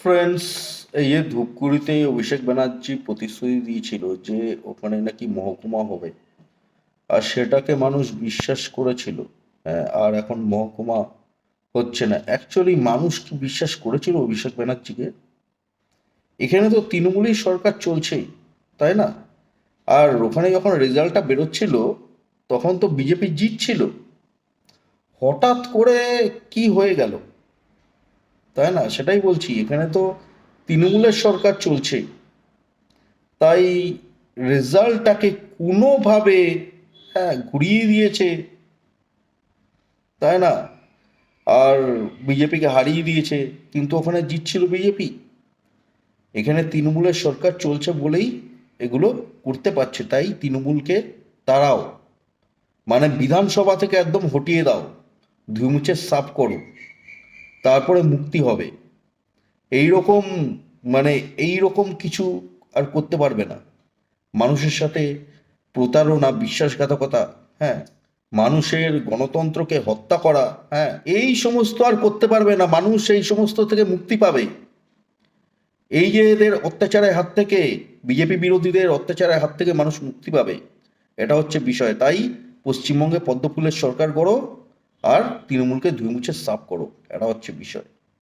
Friends এই যে ধূপগুড়িতে অভিষেক ব্যানার্জি প্রতিশ্রুতি দিয়েছিল যে ওখানে নাকি মহকুমা হবে আর সেটাকে মানুষ বিশ্বাস করেছিল হ্যাঁ, আর এখন মহকুমা হচ্ছে না। অ্যাকচুয়ালি মানুষ কি বিশ্বাস করেছিল অভিষেক ব্যানার্জিকে? এখানে তো তৃণমূলই সরকার চলছেই তাই না? আর ওখানে যখন রেজাল্টটা বেরোচ্ছিল তখন তো বিজেপি জিতছিল। হঠাৎ করে কি হয়ে গেল? তাই না? সেটাই বলছি, এখানে তো তৃণমূলের সরকার চলছে। তাই রেজাল্টটাকে কোনোভাবে হ্যাঁ ঘুরিয়ে দিয়েছে। তাই না? আর বিজেপিকে হারিয়ে দিয়েছে, কিন্তু ওখানে জিতছিল বিজেপি। এখানে তৃণমূলের সরকার চলছে বলেই এগুলো করতে পারছে, তাই তৃণমূলকে তারাও মানে বিধানসভা থেকে একদম হটিয়ে দাও। ধুমুচে সাফ করো। তারপরে মুক্তি হবে। এই রকম মানে এই রকম কিছু আর করতে পারবে না। মানুষের সাথে প্রতারণা, বিশ্বাসঘাতকতা হ্যাঁ মানুষের গণতন্ত্রকে হত্যা করা হ্যাঁ এই সমস্ত আর করতে পারবে না। মানুষ এই সমস্ত থেকে মুক্তি পাবে। এই যে এদের অত্যাচারের হাত থেকে, বিজেপি বিরোধীদের অত্যাচারের হাত থেকে মানুষ মুক্তি পাবে, এটা হচ্ছে বিষয়। তাই পশ্চিমবঙ্গে পদ্মফুলের সরকার গড়ো আর তৃণমূলকে ধুয়ে মুছে সাফ করো। এটা হচ্ছে বিষয়।